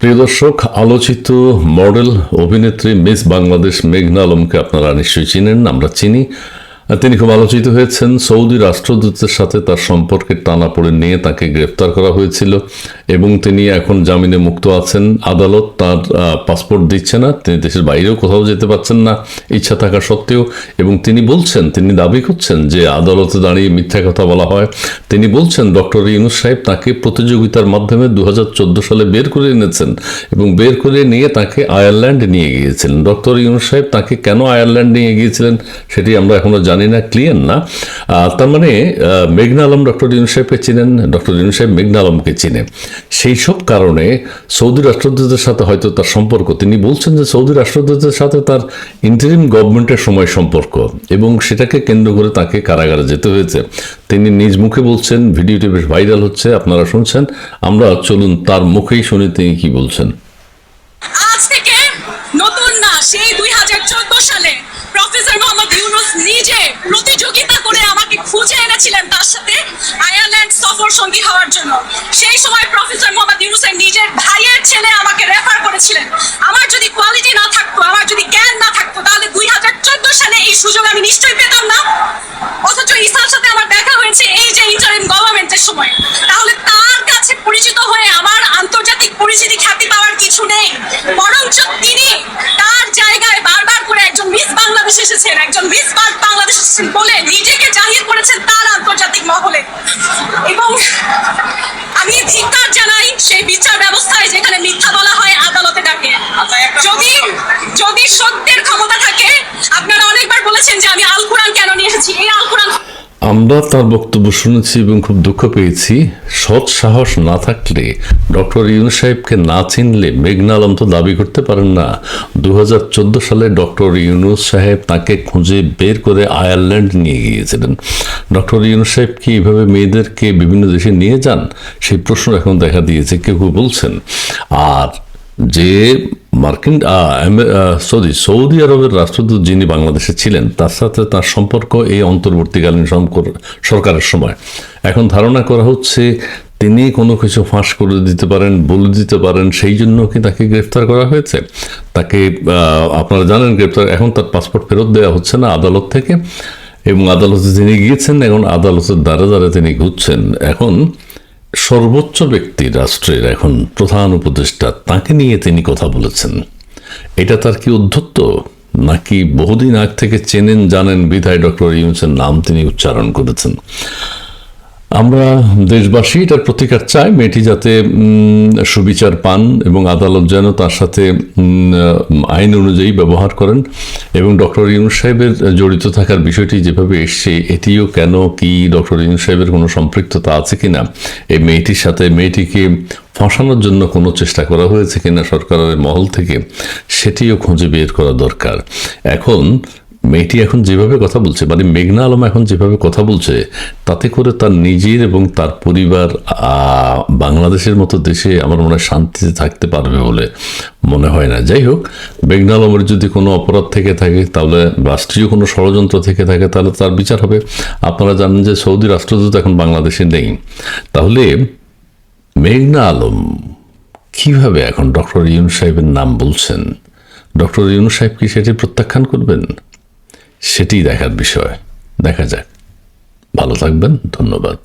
প্রিয় দর্শক আলোচিত মডেল অভিনেত্রী মিস বাংলাদেশ মেঘনা আলমকে আপনারা নিশ্চয়ই চিনেন আমরা চিনি। তিনি খুব আলোচিত হয়েছেন। সৌদি রাষ্ট্রদূতের সাথে তার সম্পর্কের পড়ে নিয়ে তাকে গ্রেফতার করা হয়েছিল এবং তিনি এখন জামিনে মুক্ত আছেন। আদালত তার পাসপোর্ট দিচ্ছে না, তিনি দেশের বাইরেও কোথাও যেতে পারছেন না, ইচ্ছা থাকা সত্ত্বেও। এবং তিনি বলছেন, তিনি দাবি করছেন যে আদালতে দাঁড়িয়ে মিথ্যা কথা বলা হয়। তিনি বলছেন, ডক্টর ইউনুস সাহেব তাকে প্রতিযোগিতার মাধ্যমে দু হাজার চোদ্দ সালে বের করে এনেছেন এবং বের করে নিয়ে তাকে আয়ারল্যান্ড নিয়ে গিয়েছিলেন। ডক্টর ইউনুস সাহেব তাকে কেন আয়ারল্যান্ড নিয়ে গিয়েছিলেন সেটি আমরা এখনও জানি না ক্লিয়ার না। তার মানে আহ, মেঘনা আলম ডক্টর ইউনুস সাহেবকে চিনেন ডক্টর ইউনুস সাহেব মেঘনা আলমকে চিনে। সেই সব কারণে সৌদি রাষ্ট্রদূতের সাথে হয়তো তার সম্পর্ক তিনি বলছেন যে সৌদি রাষ্ট্রদূতের সাথে তার ইন্টারিম গভর্নমেন্টের সময় সম্পর্ক এবং সেটাকে কেন্দ্র করে তাকে কারাগারে যেতে হয়েছে। তিনি নিজ মুখে বলছেন ভিডিওটি বেশ ভাইরাল হচ্ছে আপনারা শুনছেন। আমরা চলুন তার মুখেই শুনি তিনি কি বলছেন। নিশ্চয়ই পেতাম না। অথচ ইসার সাথে আমার দেখা হয়েছে এই যে ইন্টারিম গভর্নমেন্টের সময়। তাহলে তার কাছে পরিচিত হয়ে আমার আন্তর্জাতিক পরিচিতি খ্যাতি পাওয়ার কিছু নেই। বরঞ্চ তিনি তার জায়গায় বারবার করে একজন মিস বাংলাদেশ এসেছেন একজন মিস বাংলাদেশ এসেছেন বলে নিজেকে জাহির করেছেন তার আন্তর্জাতিক মহলে। এবং আমি ধিক্কার জানাই সেই বিচার ব্যবস্থায় যেখানে মিথ্যা বলা হয় আদালতে ডাকে। যদি যদি সত্যের ক্ষমতা থাকে আপনারা অনেকবার বলেছেন যে আমি আল কোরআন কেন নিয়ে এসেছি? এই আল কোরআন আমরা তার বক্তব্য শুনেছি এবং খুব দুঃখ পেয়েছি। সৎ সাহস না থাকলে ডক্টর ইউনুস সাহেবকে না চিনলে মেঘনা আলম তো দাবি করতে পারেন না। দু হাজার চোদ্দ সালে ডক্টর ইউনুস সাহেব তাকে খুঁজে বের করে আয়ারল্যান্ড নিয়ে গিয়েছিলেন। ডক্টর ইউনুস সাহেব কি এভাবে মেয়েদেরকে বিভিন্ন দেশে নিয়ে যান? সেই প্রশ্ন এখন দেখা দিয়েছে। কেউ কেউ বলছেন। আর যে মার্কিন সরি সৌদি আরবের রাষ্ট্রদূত যিনি বাংলাদেশে ছিলেন, তার সাথে তার সম্পর্ক এই অন্তর্বর্তীকালীন সরকারের সময়। এখন ধারণা করা হচ্ছে তিনি কোনো কিছু ফাঁস করে দিতে পারেন, বলে দিতে পারেন, সেই জন্য কি তাকে গ্রেফতার করা হয়েছে? তাকে আপনারা জানেন গ্রেফতার, এখন তার পাসপোর্ট ফেরত দেওয়া হচ্ছে না আদালত থেকে। এবং আদালতে তিনি গিয়েছেন, এখন আদালতের দ্বারা দ্বারা তিনি ঘুরছেন। এখন সর্বোচ্চ ব্যক্তি রাষ্ট্রের এখন প্রধান উপদেষ্টা, তাকে নিয়ে তিনি কথা বলেছেন। এটা তার কি উদ্ধত্ত? নাকি বহুদিন আগ থেকে চেনেন জানেন বিধায় ডক্টর ইউনুসের নাম তিনি উচ্চারণ করেছেন? আমরা দেশবাসী এটার প্রতিকার চাই, মেয়েটি যাতে সুবিচার পান এবং আদালত যেন তার সাথে আইন অনুযায়ী ব্যবহার করেন এবং ডক্টর ইউনুস সাহেবের জড়িত থাকার বিষয়টি যেভাবে এসছে, এটিও কেন, কি, ডক্টর ইউনুস সাহেবের কোনো সম্পৃক্ততা আছে কিনা, এই মেয়েটির সাথে, মেয়েটিকে ফাঁসানোর জন্য কোনো চেষ্টা করা হয়েছে কিনা সরকারের মহল থেকে, সেটিও খুঁজে বের করা দরকার। এখন মেয়েটি এখন যেভাবে কথা বলছে মানে মেঘনা আলম এখন যেভাবে কথা বলছে, তাতে করে তার নিজের এবং তার পরিবার বাংলাদেশের মতো দেশে আমার মনে হয় শান্তিতে থাকতে পারবে বলে মনে হয় না। যাই হোক, মেঘনা আলমের যদি কোনো অপরাধ থেকে থাকে, তাহলে রাষ্ট্রীয় কোনো ষড়যন্ত্র থেকে থাকে, তাহলে তার বিচার হবে। আপনারা জানেন যে সৌদি রাষ্ট্রদূত এখন বাংলাদেশে নেই। তাহলে মেঘনা আলম কীভাবে এখন ডক্টর ইউনুস সাহেবের নাম বলছেন? ডক্টর ইউনুস সাহেব কি সেটি প্রত্যাখ্যান করবেন? সেটি দেখার বিষয়। দেখা যাক। ভালো থাকবেন ধন্যবাদ।